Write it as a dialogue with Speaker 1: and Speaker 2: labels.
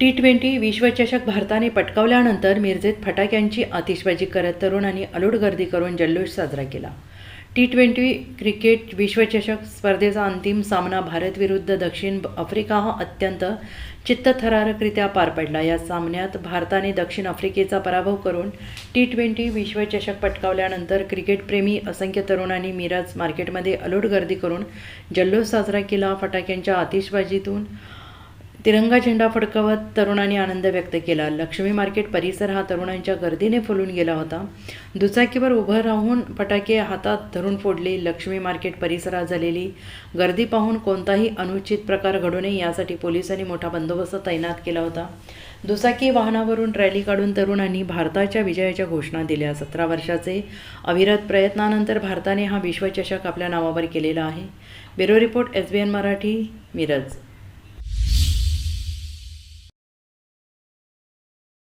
Speaker 1: T twenty विश्वचषक भारताने पटकावल्यानंतर मिरजेत फटाक्यांची आतिषबाजी करत तरुणांनी अलोट गर्दी करून जल्लोष साजरा केला. टी ट्वेंटी क्रिकेट विश्वचषक स्पर्धेचा अंतिम सामना भारत विरुद्ध दक्षिण आफ्रिका हा अत्यंत चित्तथरारकरित्या पार पडला. या सामन्यात भारताने दक्षिण आफ्रिकेचा पराभव करून टी ट्वेंटी विश्वचषक पटकावल्यानंतर क्रिकेटप्रेमी असंख्य तरुणांनी मिराज मार्केटमध्ये अलोट गर्दी करून जल्लोष साजरा केला. फटाक्यांच्या आतिषबाजीतून तिरंगा झेंडा फडकवत तरुणांनी आनंद व्यक्त केला. लक्ष्मी मार्केट परिसर हा तरुणांच्या गर्दीने फुलून गेला होता. दुचाकीवर उभं राहून फटाके हातात धरून फोडले. लक्ष्मी मार्केट परिसरात झालेली गर्दी पाहून कोणताही अनुचित प्रकार घडू नये यासाठी पोलिसांनी मोठा बंदोबस्त तैनात केला होता. दुचाकी वाहनावरून रॅली काढून तरुणांनी भारताच्या विजयाच्या घोषणा दिल्या. सतरा वर्षाचे अविरत प्रयत्नानंतर भारताने हा विश्वचषक आपल्या नावावर केलेला आहे. Bureau report S B N Marathi Miraj.